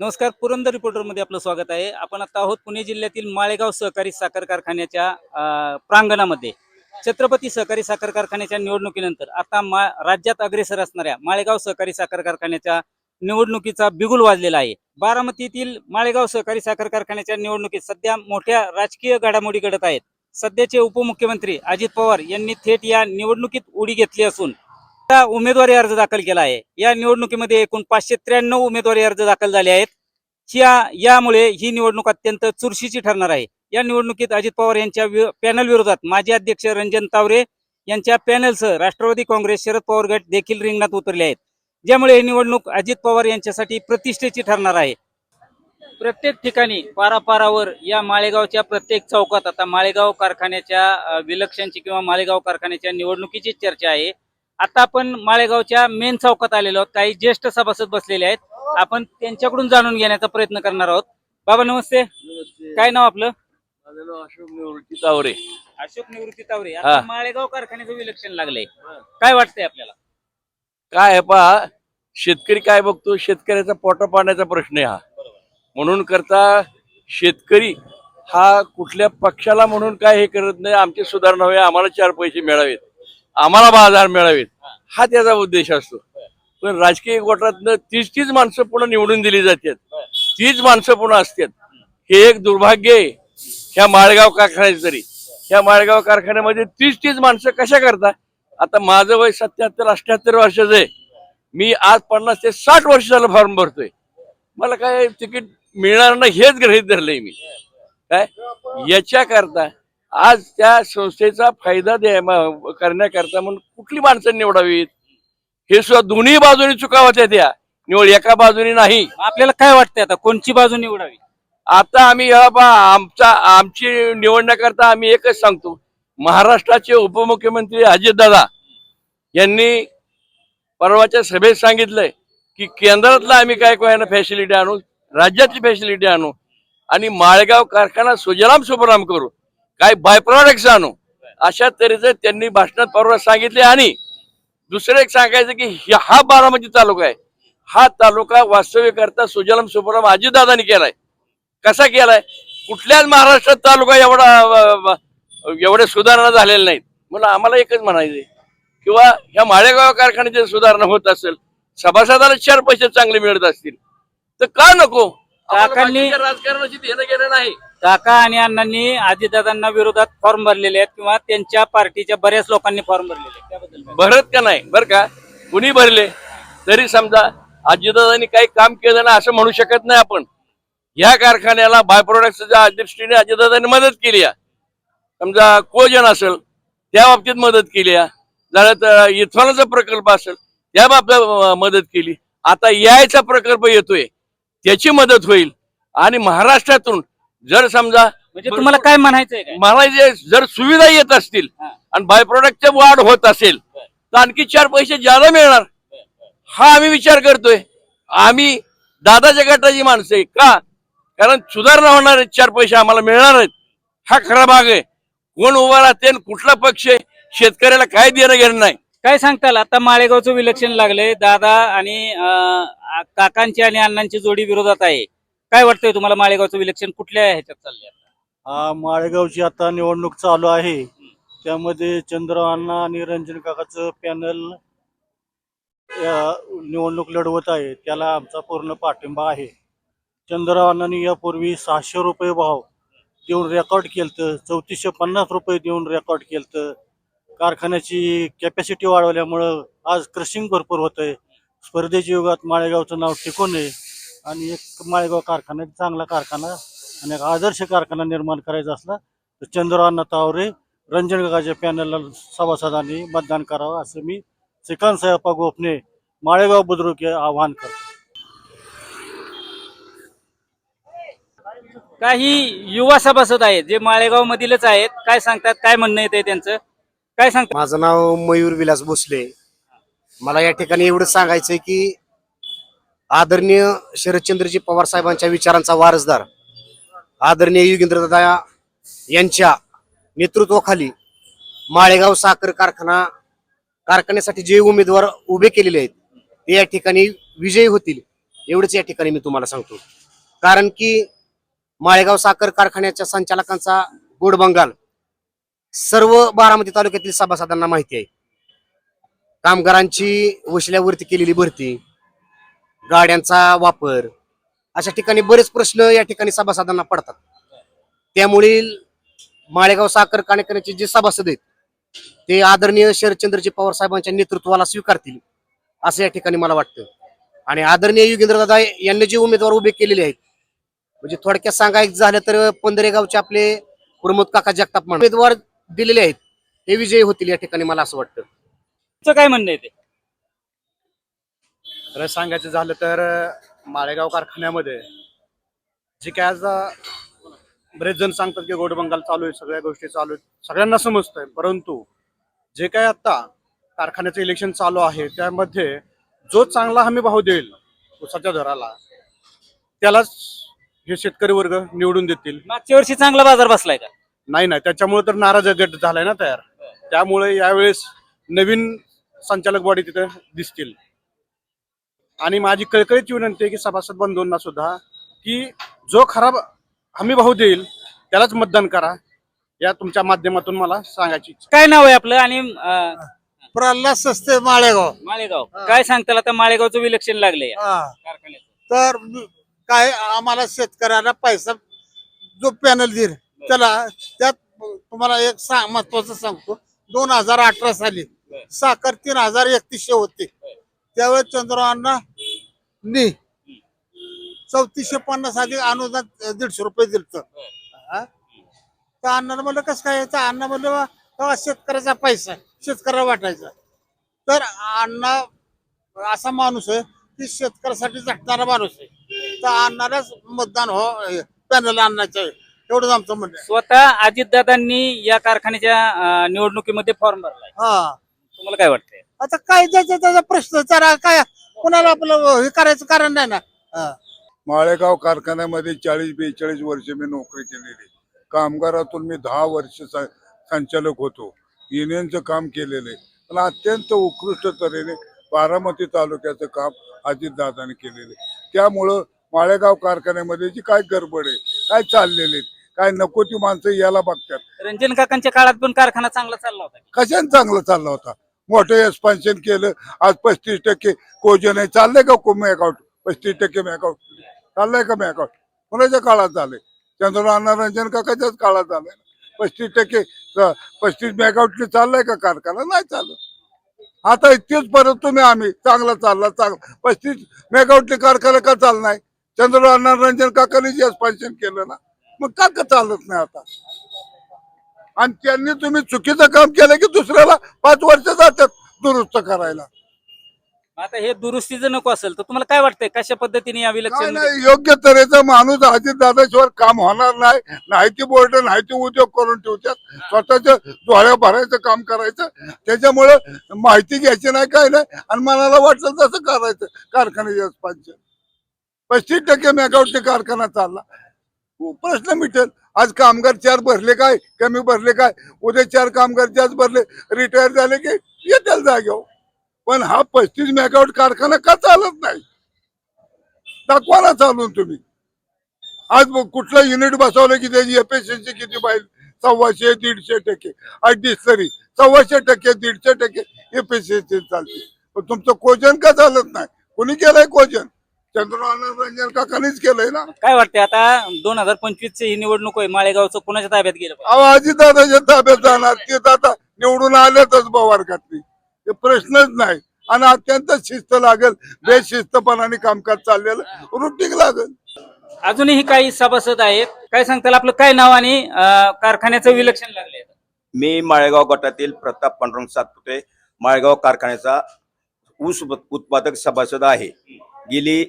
नमस्कार पुरंदर रिपोर्टरमध्ये आपलं स्वागत आहे. आपण आता आहोत पुणे जिल्ह्यातील माळेगाव सहकारी साखर कारखान्याच्या प्रांगणामध्ये. छत्रपती सहकारी साखर कारखान्याच्या निवडणुकीनंतर आता मा राज्यात अग्रेसर असणाऱ्या माळेगाव सहकारी साखर कारखान्याच्या निवडणुकीचा बिगुल वाजलेला आहे. बारामतीतील माळेगाव सहकारी साखर कारखान्याच्या निवडणुकीत सध्या मोठ्या राजकीय घडामोडी घडत आहेत. सध्याचे उपमुख्यमंत्री अजित पवार यांनी थेट या निवडणुकीत उडी घेतली असून उमेदवारी अर्ज दाखल केला आहे. या निवडणुकीमध्ये एकूण पाचशे त्र्याण्णव उमेदवारी अर्ज दाखल झाले आहेत. यामुळे ही निवडणूक अत्यंत चुरशीची ठरणार आहे. या निवडणुकीत अजित पवार यांच्या पॅनल विरोधात माजी अध्यक्ष रंजन तावरे यांच्या पॅनलसह राष्ट्रवादी काँग्रेस शरद पवार गट देखील रिंगणात उतरले आहेत. ज्यामुळे ही निवडणूक अजित पवार यांच्यासाठी प्रतिष्ठेची ठरणार आहे. प्रत्येक ठिकाणी पारापारावर या माळेगावच्या प्रत्येक चौकात आता माळेगाव कारखान्याच्या विलक्षणची किंवा माळेगाव कारखान्याच्या निवडणुकीची चर्चा आहे. आता आपण माळेगावच्या मेन चौकात आलेलो आहोत. काही ज्येष्ठ सभासद बसलेले आहेत. आपण त्यांच्याकडून जाणून घेण्याचा प्रयत्न करणार आहोत. बाबा नमस्ते. काय नाव आपलं? अशोक निवृत्ती तावरे. अशोक निवृत्ती तावरे. आता. माळेगाव कारखान्याचं विलक्षण लागलंय. काय वाटतंय आपल्याला? काय आहे पहा शेतकरी काय बघतो? शेतकऱ्याचा पोटा पाण्याचा प्रश्न आहे हा. म्हणून करता शेतकरी हा कुठल्या पक्षाला म्हणून काय हे करत नाही. आमची सुधारणा व्हावी. आम्हाला चार पैसे मिळावेत. आम्हाला बाजार मिळावेत. हा. त्याचा उद्देश असतो. पण राजकीय गोटातनं तीच तीच माणसं पुन्हा निवडून दिली जातात. तीच माणसं पुन्हा असतात. हे एक दुर्भाग्य आहे. ह्या माळेगाव कारखान्याचं तरी ह्या माळेगाव कारखान्यामध्ये तीच तीच माणसं कशा करता? आता माझं वय सत्याहत्तर अठ्याहत्तर वर्षाचं आहे. मी आज पन्नास ते साठ वर्ष झालं फॉर्म भरतोय. मला काय तिकीट मिळणार नाही हेच गृहित धरलंय मी. काय? याच्या करता आज त्या संस्थेचा फायदा द्या करण्याकरता म्हणून कुठली माणसं निवडावीत? हे सुद्धा दोन्ही बाजूनी चुकावत्या त्या निवड एका बाजूनी नाही. आपल्याला काय वाटतंय आता? कोणची बाजू निवडावी? आता आम्ही आमचा आमची निवडण्याकरता आम्ही एकच सांगतो. महाराष्ट्राचे उपमुख्यमंत्री अजितदादा यांनी परवाच्या सभेत सांगितलंय की केंद्रातला आम्ही काय कोणाला फॅसिलिटी आणू? राज्यातली फॅसिलिटी आणू? आणि माळेगाव कारखाना सुजलाम सुपराम करू. काय बाय प्रॉडक्ट्स आणू. अशा तऱ्हेचं त्यांनी भाषणात परवा सांगितले आणि दुसरं एक सांगायचं की हा बारामती तालुका आहे. हा तालुका वास्तव्य करता सुजलाम सुपराम अजितदादांनी केलाय. कसा केलाय? कुठल्याच महाराष्ट्रात तालुका एवढा एवढ्या सुधारणा झालेल्या नाहीत. म्हणून आम्हाला एकच म्हणायचंय किंवा ह्या माळेगाव कारखान्याची सुधारणा होत असेल सभासदाला चार पैसे चांगले मिळत असतील तर का नको? राजकारणाची देणं घेणं नाही. काका आणि अण्णांनी अजितदादांना विरोधात फॉर्म भरलेले आहेत किंवा त्यांच्या पार्टीच्या बऱ्याच लोकांनी फॉर्म भरलेले आहेत. त्याबद्दल काय? भरत का नाही? बर का? कुणी भरले? तरी समजा अजितदादांनी काही काम केलं ना असं म्हणू शकत नाही आपण. या कारखान्याला बाय प्रोडक्टच्या दृष्टीने अजितदादांनी मदत केली आहे. समजा कोजन असेल त्या बाबतीत मदत केली आहे. झालं तर इथॉनचा प्रकल्प असेल त्या बाबतीत अं, मदत केली. आता यायचा प्रकल्प येतोय त्याची मदत होईल. आणि महाराष्ट्रातून जर समजा म्हणजे तुम्हाला काय म्हणायचंय काय? म्हणायचे जर सुविधा येत असतील हा. आणि बाय प्रोडक्टच्या वाढ होत असेल तर आणखी चार पैसे ज्यादा मिळणार. हा आम्ही विचार करतोय. आम्ही दादाच्या गटाची माणसं आहे का? कारण सुधारणा होणार आहेत चार पैसे आम्हाला मिळणार आहेत. हा खरा भाग आहे. कोण उभा राहते आणि कुठला पक्ष आहे शेतकऱ्याला काय देणं घेणं नाही. काय सांगताल? आता माळेगावचं विलक्षण लागलंय. दादा आणि अं, आ- काकांची आणि अण्णांची जोडी विरोधात आहे. काय वाटतंय तुम्हाला माळेगावचं विलक्षण कुठल्या ह्याच्यात चाललंय हा माळेगावची आता निवडणूक चालू आहे. त्यामध्ये चंद्र अण्णा आणि रंजन काकाचं पॅनल निवडणूक लढवत आहे. त्याला आमचा पूर्ण पाठिंबा आहे. चंद्र अण्णांनी यापूर्वी सहाशे रुपये भाव देऊन रेकॉर्ड केलं चौतीसशे पन्नास रुपये देऊन रेकॉर्ड केलं कारखान्याची कॅपॅसिटी वाढवल्यामुळं आज क्रशिंग भरपूर होतंय. स्पर्धेच्या युगात माळेगावचं नाव टिकून आहे. आणि एक माळेगाव कारखाना एक चांगला कारखाना आणि एक आदर्श कारखाना निर्माण करायचा असला तर चंद्रअण्णा तावरे रंजन काकाच्या पॅनलला सभासदांनी मतदान करावं असं मी श्रीकांत साहेबा गोपने माळेगाव बुद्रुक आवाहन करतो. काही युवा सभासद आहेत जे माळेगाव मधीलच आहेत काय सांगतात काय म्हणणं येते त्यांचं? काय सांगतात? माझं नाव मयूर विलास भोसले. मला या ठिकाणी एवढंच सांगायचंय की आदरणीय शरदचंद्रजी पवार साहेबांच्या विचारांचा वारसदार आदरणीय युगेंद्रदादा यांच्या नेतृत्वाखाली माळेगाव साखर कारखाना कारखान्यासाठी जे उमेदवार उभे केलेले आहेत ते या ठिकाणी विजयी होतील एवढंच या ठिकाणी मी तुम्हाला सांगतो. कारण की माळेगाव साखर कारखान्याच्या संचालकांचा गोड बंगाल सर्व बारामती तालुक्यातील सभासदांना माहिती आहे. कामगारांची वशिल्यावरती केलेली भरती गाड्यांचा वापर. अशा ठिकाणी बरेच प्रश्न या ठिकाणी सभासदांना पडतात. त्यामुळे माळेगाव साखर कारखान्याचे जे सभासद आहेत ते आदरणीय शरदचंद्रजी पवार साहेबांच्या नेतृत्वाला स्वीकारतील असं या ठिकाणी मला वाटतं. आणि आदरणीय युगेंद्रदादा यांनी जे उमेदवार उभे केलेले आहेत म्हणजे थोडक्यात सांगायचं झालं तर पंधरेगावचे आपले प्रमोद काका जगताप उमेदवार दिलेले आहेत हे विजयी होतील या ठिकाणी मला असं वाटतं. काय म्हणणं आहे ते? खरं सांगायचं झालं तर माळेगाव कारखान्यामध्ये जे काय आज बरेच जण सांगतात की गोड बंगाल चालू आहे सगळ्या गोष्टी चालू आहेत. सगळ्यांना समजतंय परंतु जे काय आता कारखान्याचं इलेक्शन चालू आहे त्यामध्ये जो चांगला हमी भाव देईल उसाच्या दराला त्यालाच हे शेतकरी वर्ग निवडून देतील. मागच्या वर्षी चांगला बाजार बसलाय का? नाही नाही त्याच्यामुळे तर नाराज गट झालाय ना तयार. त्यामुळे यावेळेस नवीन संचालक बॉडी तिथे दिसतील. आणि माझी कळकळीची विनंती आहे की सभासद बंधूंना सुद्धा की जो खराब हमी भाऊ देईल त्यालाच मतदान करा. या तुमच्या माध्यमातून मला सांगायची इच्छा. काय नाव आहे आपलं? आणि अं, प्रल्हाद सस्ते माळेगाव. माळेगाव. काय सांगताल आता माळेगावचं विलक्षण लागलंय हा. कारखान्याचं? तर काय आम्हाला शेतकऱ्याला पैसा जो पॅनल देईल त्याला त्यात तुम्हाला एक सांग महत्वाचं सांगतो. दोन हजार अठरा साली साखर तीन हजार एकतीसशे होते. त्यावेळेस चंद्रबाबांना नी चौतीसशे पन्नास आधी अनुदान दीडशे रुपये दिलत. तर अण्णाला म्हणलं कसं काय? यायचं अण्णा म्हणलं "वा, तेव्हा शेतकऱ्याचा पैसा शेतकऱ्याला वाटायचा तर अण्णा असा माणूस आहे की शेतकऱ्यासाठी झटणारा माणूस आहे. तर अण्णालाच मतदान हो पॅनल आणायचं आहे. एवढंच आमचं म्हणणं स्वतः अजितदादांनी या कारखान्याच्या निवडणुकीमध्ये फॉर्म भरलाय. हा. तुम्हाला काय वाटतंय? आता काय त्याचा त्याचा प्रश्न त्याला काय कोणाला आपलं हे करायचं कारण नाही ना? हा. माळेगाव कारखान्यामध्ये चाळीस बेचाळीस वर्ष मी नोकरी केलेली. कामगारातून मी दहा वर्ष स- संचालक होतो. युनियनचं काम केलेलं आहे. पण अत्यंत उत्कृष्ट तऱ्हेने बारामती तालुक्याचं काम अजितदादाने केलेलं आहे. त्यामुळं माळेगाव कारखान्यामध्ये जी काय गडबड आहे काय चाललेले काय नको ती माणसं यायला बघतात. रंजन काकांच्या काळात पण कारखाना चांगला चालला होता. कशाने चांगलं चालला होता? मोठं एक्सपान्शन केलं. आज पस्तीस टक्के कोजन आहे. चाललंय का को मॅकआउट पस्तीस टक्के मॅकआउट चाललंय का मॅकआउट कोणाच्या काळात झालंय? चंद्रनारायण रंजन काकाच्याच काळात झालंय पस्तीस टक्के पस्तीस मेगावटने चाललंय का कारखाना? नाही चालत. आता इतकेच परत तुम्ही आम्ही चांगला चालला चांगला. पस्तीस मेगावटने कारखाना का चालणार? चंद्रनारायण रंजन काकाने जे एक्सपान्शन केलं ना? मग का का चालत नाही आता? आणि त्यांनी तुम्ही चुकीचं काम केलं की दुसऱ्याला पाच वर्ष जातात दुरुस्त करायला. आता हे दुरुस्तीचं नको असेल तर तुम्हाला काय वाटतंय कशा पद्धतीने या काय विलक्षण नाही योग्य तऱ्हेचा माणूस अजित दादाशिवाय काम होणार नाही. नाही ती बोर्ड नाही ते उद्योग करून ठेवतात. स्वतःच्या डोळ्या भरायचं काम करायचं. त्याच्यामुळे माहिती घ्यायची नाही काय नाही. आणि मनाला वाटलं तसं करायचं कारखान्याच्या पाहिजे पस्तीस टक्के मेगावटचे कारखाना चालला. प्रश्न मिटेल. आज कामगार चार भरले काय कमी भरले काय? उद्या चार कामगार जास्त भरले रिटायर झाले की येतील जागेवर हो. पण हा पस्तीस मेगावट कारखाना का चालत नाही? दाखवा ना चालून तुम्ही? आज बघ कुठलं युनिट बसवलं की त्याची एफिशियन्सी किती पाहिजे? सव्वाशे दीडशे टक्के. अगदी तरी सव्वाशे टक्के दीडशे टक्के एफिशियन्सी चालते. पण तुमचं कोजन का चालत नाही? कोणी केलंय कोजन? चंद्रनारायण रंजन काकानीच केलंय ना? काय वाटतंय आता दोन हजार पंचवीस ची ही निवडणूक आहे माळेगावचं कोणाच्या ताब्यात गेलं पाहिजे? अहो अजितदादाच्या ताब्यात जाणार. ते आता निवडून आल्यातच बवारकातली ते प्रश्नच नाही. आणि अत्यंत शिस्त लागेल बेशिस्तपणाने कामकाज चाललेलं. रुटीन लागेल. अजूनही काही सभासद आहेत. काय सांगताल आपलं काय नाव आणि अं, कारखान्याचं विलक्षण लागलंय मी माळेगाव गटातील प्रताप पांडुरंग सातपुते माळेगाव कारखान्याचा ऊस उत्पादक सभासद आहे. गेली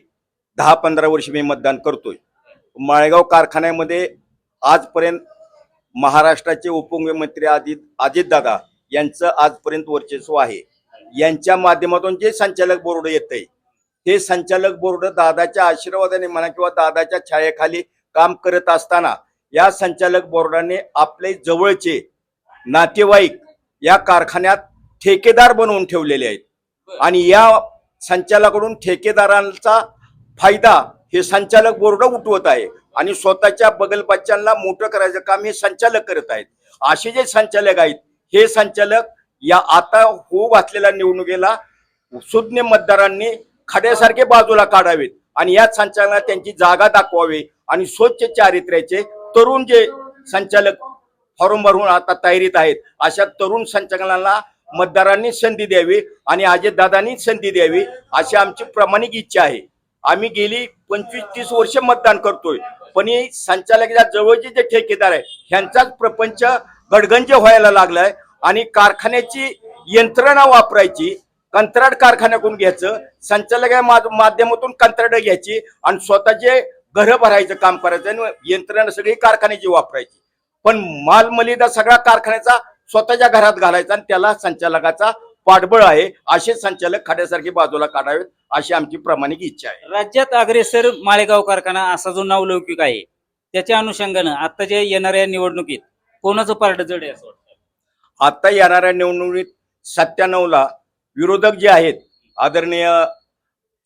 दहा पंधरा वर्ष मी मतदान करतोय. माळेगाव कारखान्यामध्ये आजपर्यंत महाराष्ट्राचे उपमुख्यमंत्री अजित अजितदादा यांचं आजपर्यंत वर्चस्व आहे. यांच्या माध्यमातून जे संचालक बोर्ड येत आहे ते संचालक बोर्ड दादाच्या आशीर्वादाने म्हणा किंवा दादाच्या छायेखाली काम करत असताना या संचालक बोर्डाने आपले जवळचे नातेवाईक या कारखान्यात ठेकेदार बनवून ठेवलेले आहेत. आणि या संचालकाकडून ठेकेदारांचा फायदा हे संचालक बोर्ड उठवत आहे आणि स्वतःच्या बगलबच्चांना मोठं करायचं काम हे संचालक करत आहेत. असे जे संचालक आहेत हे संचालक या आता होऊ घातलेल्या निवडणुकीला सुज्ञ मतदारांनी खड्यासारखे बाजूला काढावेत आणि या संचालनाला त्यांची जागा दाखवावी आणि स्वच्छ चारित्र्याचे तरुण जे संचालक फॉर्म भरून आता तयारीत आहेत अशा तरुण संचालकांना मतदारांनी संधी द्यावी आणि अजितदादांनी संधी द्यावी अशी आमची प्रामाणिक इच्छा आहे. आम्ही गेली पंचवीस तीस वर्ष मतदान करतोय. पण हे संचालकाच्या जवळचे जे ठेकेदार आहे ह्यांचाच प्रपंच गडगंज व्हायला लागलाय आणि कारखान्याची यंत्रणा वापरायची कंत्राट कारखान्याकडून घ्यायचं संचालक माध्यमातून कंत्राट घ्यायची आणि स्वतःचे घरं भरायचं काम करायचं आणि यंत्रणा सगळी कारखान्याची वापरायची. पण माल मलिदा सगळा कारखान्याचा स्वतःच्या घरात घालायचा आणि त्याला संचालकाचा पाठबळ आहे असे संचालक खाड्यासारखे बाजूला काढावेत. अशी आमची प्रामाणिक इच्छा आहे. राज्यात अग्रेसर माळेगाव कारखाना असा जो नावलौकिक आहे त्याच्या अनुषंगानं आता जे येणाऱ्या निवडणुकीत कोणाचं पारड जड आहे असं वाटतं? आता येणाऱ्या निवडणुकीत सत्त्याण्णवला विरोधक जे आहेत आदरणीय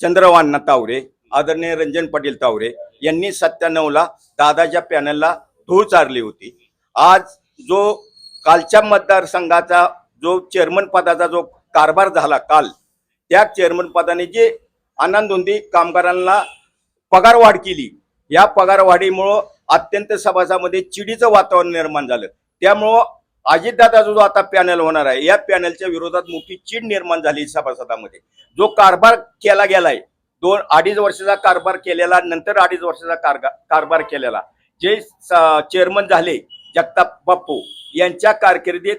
चंद्रवान्ना तावरे आदरणीय रंजन पाटील तावरे यांनी सत्त्याण्णवला दादाच्या पॅनलला धूळ चारली होती. आज जो कालच्या मतदारसंघाचा जो चेअरमन पदाचा जो कारभार झाला काल त्या चेअरमन पदाने जे आनंदोंदी कामगारांना पगारवाढ केली या पगारवाढीमुळं अत्यंत सभासामध्ये चिडीचं वातावरण निर्माण झालं. त्यामुळं अजितदादा जो आता पॅनल होणार आहे या पॅनलच्या विरोधात मोठी चीड निर्माण झाली सभासदामध्ये. जो कारभार केला गेलाय दोन अडीच वर्षाचा कारभार केलेला नंतर अडीच वर्षाचा कारगा कारभार केलेला. जे चेअरमन झाले जगताप बाप्पू यांच्या कारकिर्दीत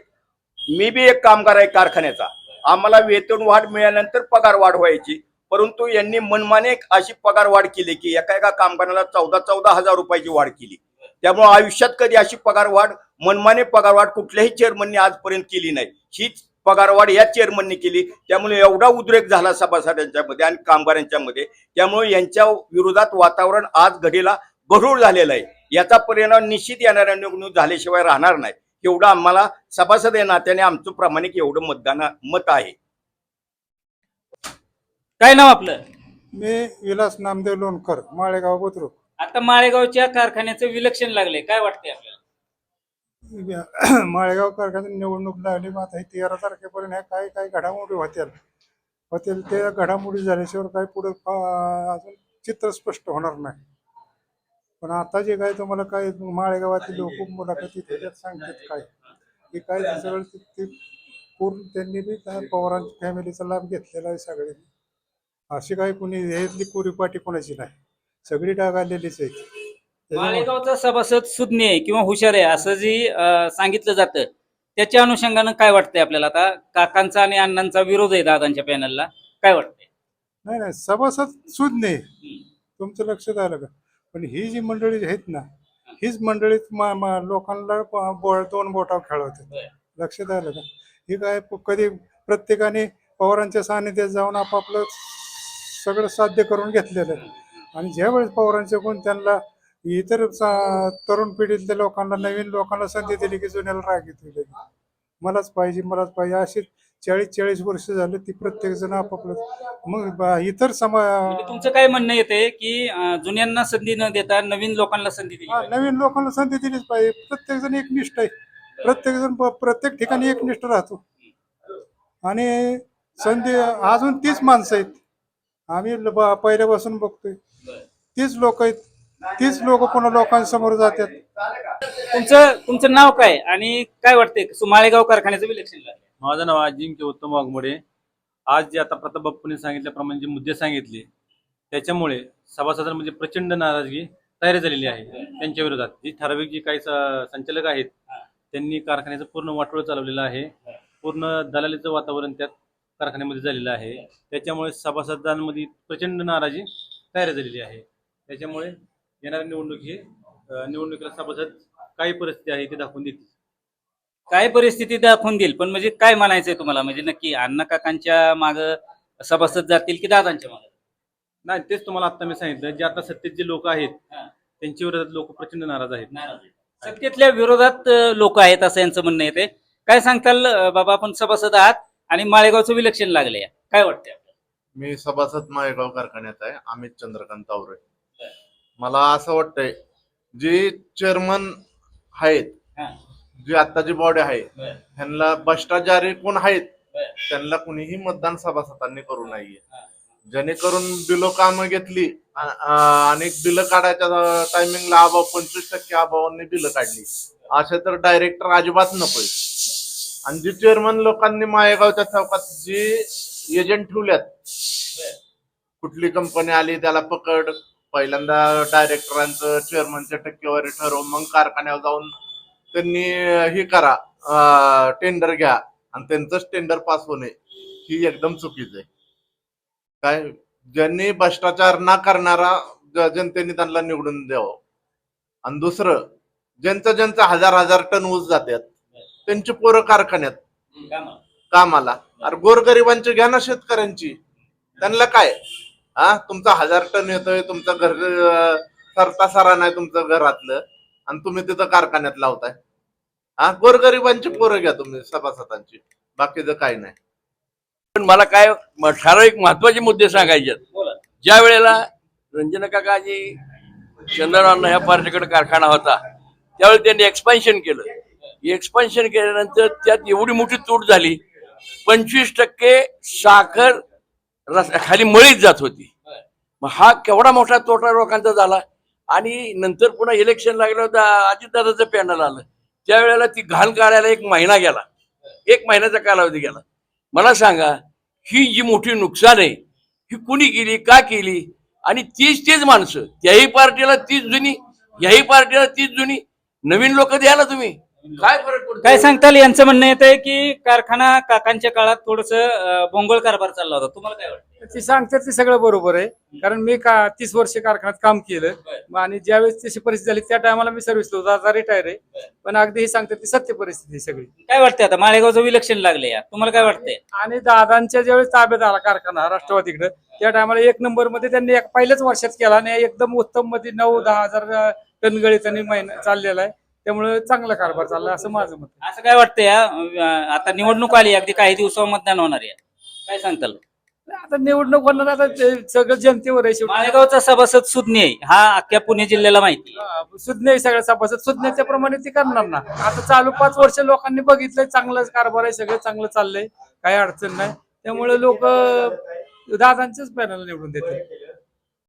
मी बी एक कामगार आहे कारखान्याचा. आम्हाला वेतन वाढ मिळाल्यानंतर पगार वाढ व्हायची. परंतु यांनी मनमाने अशी पगार वाढ केली की एका एका कामगाराला चौदा चौदा हजार रुपयाची वाढ केली. त्यामुळे आयुष्यात कधी अशी पगार वाढ मनमाने पगार वाढ कुठल्याही चेअरमनने आजपर्यंत केली नाही. हीच पगारवाढ या चेअरमनने केली. त्यामुळे एवढा उद्रेक झाला सभासदांच्या मध्ये आणि कामगारांच्या मध्ये त्यामुळे यांच्या विरोधात वातावरण आज घडीला गढूळ झालेलं आहे. याचा परिणाम निश्चित येणाऱ्या निवडणूक झाल्याशिवाय राहणार नाही. एवढं आम्हाला सभासद या नात्याने आमचं प्रामाणिक एवढं मतदान मत आहे. काय नाव आपलं? मी विलास नामदेव लोणकर माळेगाव बुद्रुक. आता माळेगावच्या कारखान्याचं विलक्षण लागले काय वाटतंय आपल्याला? माळेगाव कारखान्यात निवडणूक लागली मग आता ही तेरा तारखेपर्यंत ह्या काही काही घडामोडी होतील. होतील त्या घडामोडी झाल्याशिवाय काही पुढे अजून चित्र स्पष्ट होणार नाही. पण आता जे काय तुम्हाला काय माळेगावातील लोक मुलाखती त्याच्यात सांगतात काय? हे काय सगळं ते- पूर्ण त्यांनी बी पवारांच्या फॅमिलीचा लाभ घेतलेला आहे सगळ्यांनी. अशी काही कुणी ह्यातली कोरी पाठी कोणाची नाही. सगळी डाग आलेलीच आहे माळेगावचा सभासद सुज्ञ आहे किंवा हुशार आहे असं जी अं, सांगितलं जातं त्याच्या अनुषंगानं काय वाटतंय आपल्याला आता? काकांचा आणि अण्णांचा विरोध आहे दादांच्या पॅनलला काय वाटतंय? नाही नाही. सभासद सुद नाही तुमचं लक्षात आलं का? पण ही जी मंडळी आहेत ना हीच मंडळीत लोकांना ब- दोन बोटाव खेळवतात होय. लक्षात आलं का ही काय कधी प्रत्येकाने पवारांच्या सानिध्यात जाऊन आपापलं सगळं साध्य करून घेतलेलं आहे आणि ज्यावेळेस पवारांच्या कोण त्यांना इतर तरुण पिढीतल्या लोकांना नवीन लोकांना संधी दिली की जुन्याला राग येतो. मलाच पाहिजे मलाच पाहिजे अशी चाळीस चाळीस वर्ष झाले ती प्रत्येक जण आपापलं मग ब- इतर समा म्हणजे तुमचं काय म्हणणं येते की अं, जुन्यांना संधी न देता नवीन लोकांना संधी दिली हा, पाहिजे. नवीन लोकांना संधी दिलीच पाहिजे. प्रत्येक जण एकनिष्ठ आहे. प्रत्येक जण प्रत्येक ठिकाणी एकनिष्ठ राहतो. आणि संधी अजून तीच माणसं आहेत. आम्ही ल- ब- पहिल्यापासून बघतोय. तीच लोक आहेत. तीच लोक पुन्हा लोकांसमोर जातात. तुमचं तुमचं नाव काय? आणि काय वाटतंय? सु- माळेगाव कारखान्याचं विलक्षण लागलंय. माझं नाव अजिंक्य उत्तम वाघमोडे. आज जे आता प्रताप बाप्पूने सांगितल्याप्रमाणे जे मुद्दे सांगितले त्याच्यामुळे सभासदांमध्ये म्हणजे प्रचंड नाराजगी तयार झालेली आहे त्यांच्या विरोधात. जी ठराविक जी काही संचालक आहेत त्यांनी कारखान्याचं पूर्ण वाटोळ चालवलेलं आहे. पूर्ण दलालीचं वातावरण त्यात कारखान्यामध्ये झालेलं आहे. त्याच्यामुळे सभासदांमध्ये प्रचंड नाराजी तयार झालेली आहे. त्याच्यामुळे येणाऱ्या निवडणूक ही निवडणुकीला सभासद काय परिस्थिती आहे ते दाखवून देतील. काय परिस्थिती दाखवून देईल? पण म्हणजे काय म्हणायचंय तुम्हाला? म्हणजे नक्की अण्णा काकांच्या माग सभासद जातील की दादांच्या माग? नाही तेच तुम्हाला आता मी सांगितलं. जे आता सत्तेत जे लोक आहेत त्यांच्या विरोधात लोक प्रचंड नाराज आहेत. सत्तेतल्या विरोधात लोक आहेत असं यांचं म्हणणं येते काय सांगताल अं, बाबा आपण सभासद आहात आणि माळेगावचं विलक्षण लागले काय वाटतंय आपल्याला? मी सभासद माळेगाव कारखान्यात आहे अमित चंद्रकांत तावरे. मला असं वाटतंय जे चेअरमन आहेत हा. जी आत्ताची बॉडी आहे. ह्यांना भ्रष्टाचारी कोण आहेत. त्यांना कुणीही मतदान सभासदांनी करू. नाहीये जेणेकरून बिलो कामं घेतली आणि बिलं काढायच्या टायमिंगला अभाव पंचवीस टक्के अभावांनी बिलं काढली असे तर डायरेक्टर अजिबात नकोय आणि जी चेअरमन लोकांनी माळेगावच्या चौकात जी एजंट ठेवल्यात कुठली कंपनी आली त्याला पकड पहिल्यांदा डायरेक्टरांचं चेअरमनच्या टक्केवारी ठरव मग कारखान्यावर जाऊन त्यांनी हे करा टेंडर घ्या. आणि त्यांचंच टेंडर पास होणे ही एकदम चुकीचं आहे. काय ज्यांनी भ्रष्टाचार ना करणारा जनतेने त्यांना निवडून द्यावं. आणि दुसरं ज्यांचं ज्यांचं हजार हजार टन ऊस जातात त्यांची पोरं कारखान्यात. कामाला. अरे गोरगरिबांची घ्या ना शेतकऱ्यांची. त्यांना काय? हा तुमचा हजार टन येतोय तुमचं घर सरता सरा नाही तुमचं घरातलं आणि तुम्ही तिथं कारखान्यात लावताय. हा? गोरगरिबांची पोरं घ्या तुम्ही सभासदांची. बाकीचं काही नाही. पण मला काय म- ठराविक महत्त्वाचे मुद्दे सांगायचे आहेत. ज्या वेळेला रंजना काकाजी चंद्ररावना ह्या पार्टीकडे कारखाना होता त्यावेळी त्यांनी एक्सपान्शन केलं. एक्सपान्शन केल्यानंतर त्यात एवढी मोठी तूट झाली पंचवीस टक्के साखर रस खाली मळीत जात होती. मग हा केवढा मोठा तोटा लोकांचा झाला आणि नंतर पुन्हा इलेक्शन लागलं होतं अजितदादाचं पॅनल आलं. त्यावेळेला ती घाण काढायला एक महिना गेला एक महिन्याचा कालावधी गेला. मला सांगा ही जी मोठी नुकसान आहे ही कुणी केली का केली? आणि तीच तीच माणसं त्याही पार्टीला तीच जुनी याही पार्टीला तीच जुनी नवीन लोक द्या ना तुम्ही. काय फरक पडतो काय सांगताल? यांचं म्हणणं येत आहे की कारखाना काकांच्या काळात थोडस भोंगळ कारभार चालला होता. तुम्हाला काय वाटतं? ती सांगतात ते सगळं बरोबर आहे. कारण मी का तीस वर्ष कारखान्यात काम केलं. आणि ज्यावेळेस तशी परिस्थिती झाली त्या टायमाला मी सर्व्हिस होतो. आता रिटायर आहे. पण अगदी हे सांगतात ती सत्य परिस्थिती सगळी. काय वाटतंय आता? माळेगावचं विलक्षण लागले या. तुम्हाला काय वाटतंय? आणि दादांच्या ज्यावेळेस ताब्यात आला कारखाना राष्ट्रवादीकडे त्या टायमाला एक नंबरमध्ये त्यांनी एक पहिल्याच वर्षात केला आणि एकदम उत्तममध्ये नऊ दहा हजार टन गळीत महिना चाललेला आहे. त्यामुळे चांगला कारभार चालला असं माझं मत. असं काय वाटतंय या? अं, आता निवडणूक आली अगदी काही दिवसावर मतदान होणार आहे. काय सांगताल? आता निवडणूक होणार आता ते सगळं जनतेवर आहे शेवटी. माळेगावचा सभासद सुज्ञ आहे. हा अख्ख्या पुणे जिल्ह्याला माहिती आहे. हा, सुज्ञ सगळ्या सभासद. सुज्ञाच्या प्रमाणे ती करणार ना. आता चालू पाच वर्ष लोकांनी बघितलंय चांगलं कारभार आहे सगळं चांगलं चाललंय. काही अडचण नाही. त्यामुळे लोक दादांच्याच पॅनल निवडून देतील.